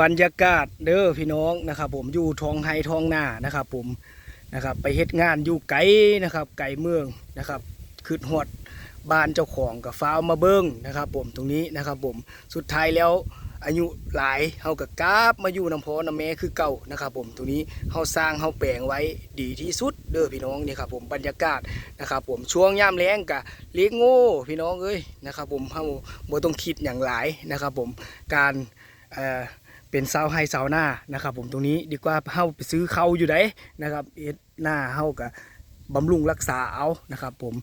บรรยากาศเด้อพี่น้องนะครับ ผมอยู่ท้องไฮท้องหน้านะครับ ผมนะครับ ไปเฮ็ดงานอยู่ไกลนะครับ ไกลเมืองนะครับขึ้นฮอดบ้านเจ้าของกับฟ้ามาเบิ้งนะครับ ผมตรงนี้นะครับ ผมสุดท้ายแล้วอายุหลายเฮากับกราบมาอยู่น้ำพอน้ำแม่คือเก่านะครับ ผมตรงนี้เฮาสร้างเฮาแปลงไว้ดีที่สุดเด้อพี่น้องนี่ครับผมบรรยากาศนะครับ ผมช่วงย่ามแล้งกะเลี้ยงโง่พี่น้องเอ้ยนะครับ ผมเฮาบ่ต้องคิดอย่างหลายนะครับ ผมการเอ่อ เป็นเสาให้เสาหน้านะครับ ผมตรงนี้ดีกว่าเฮาไปซื้อเขาอยู่ได้นะครับเอ็ดหน้าเฮากับบำรุงรักษาเอานะครับ ผม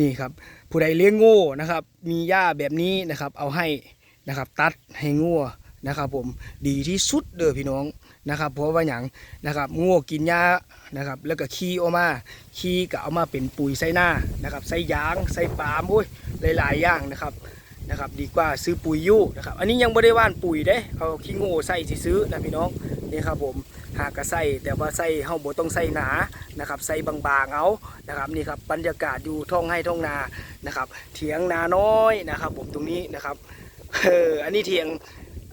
นี่ครับ ผู้ใดเลี้ยงโง่นะครับ มีหญ้าแบบนี้นะครับ เอาให้นะครับ ตัดให้งัวนะครับ ผมดีที่สุดเด้อพี่น้องนะครับ เพราะว่าอย่างนะครับงัวกินหญ้านะครับ แล้วก็ขี้ออกมาขี้ก็เอามาเป็นปุ๋ยใส่หน้านะครับใส่ยางใส่ปาล์มโอ้ยหลาย ๆ อย่างนะครับ นะครับดีกว่าซื้อปุ๋ยยู่นะครับอันนี้ยังไม่ได้ว่านปุ๋ยเด้เอาขี้โง่ใส่สิซื้อนะพี่น้องนี่ครับผมหากระใส่แต่ว่าใส่เฮาบ่ต้องใส่หนานะครับใส่บางๆเอานะครับนี่ครับบรรยากาศอยู่ท้องไห้ท้องนานะครับเถียงนาน้อยนะครับ ผมตรงนี้นะครับเอออันนี้เถียง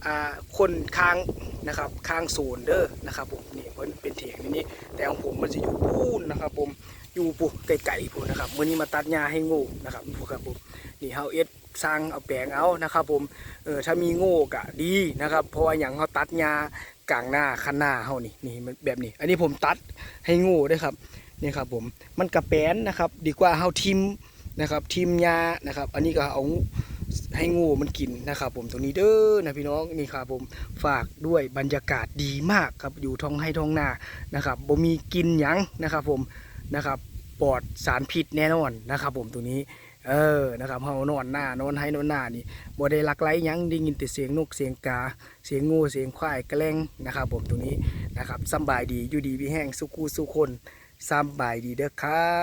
อ่าคนค้างนะครับค้างโซนเด้อนะครับผมนี่มันเป็นเถียงนี้แต่ของผมมันจะอยู่ปูนนะครับ ผมอยู่ปูไกลๆปูนะครับมื้อนี้มาตัดหญ้าให้งูนะครับพวกครับผม นี่เฮาเอ็ดสร้างเอาแปลงเอานะครับผมเออถ้ามีโง่กะดีนะครับ เพราะว่าอย่างเขาตัดหญ้ากลางหน้าคันหน้าเฮานี่นี่มันแบบนี้ อันนี้ผมตัดให้โง่ด้วยครับนี่ครับผมมันกระแปนนะครับ ดีกว่าเฮาทิมนะครับทิมหญ้านะครับ อันนี้ก็เอาให้โง่มันกินนะครับผมตรงนี้เด้อนะพี่น้องนี่ครับผมฝากด้วยบรรยากาศดีมากครับอยู่ท้องให้ท้องนานะครับบ่มีกินหยังนะครับผมนะครับปลอดสารพิษแน่นอนนะครับผมตรงนี้ เออนะครับเฮานอนหน้านอนให้นอนหน้านี่บ่ได้ลักไล่ยังได้ยินแต่เสียงนกเสียงกา เสียงงูเสียงควายกระแลงนะครับผมตรงนี้นะครับสบายดีอยู่ดีมีแห้งสุขูสุคนสบายดีเด้อครั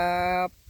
บ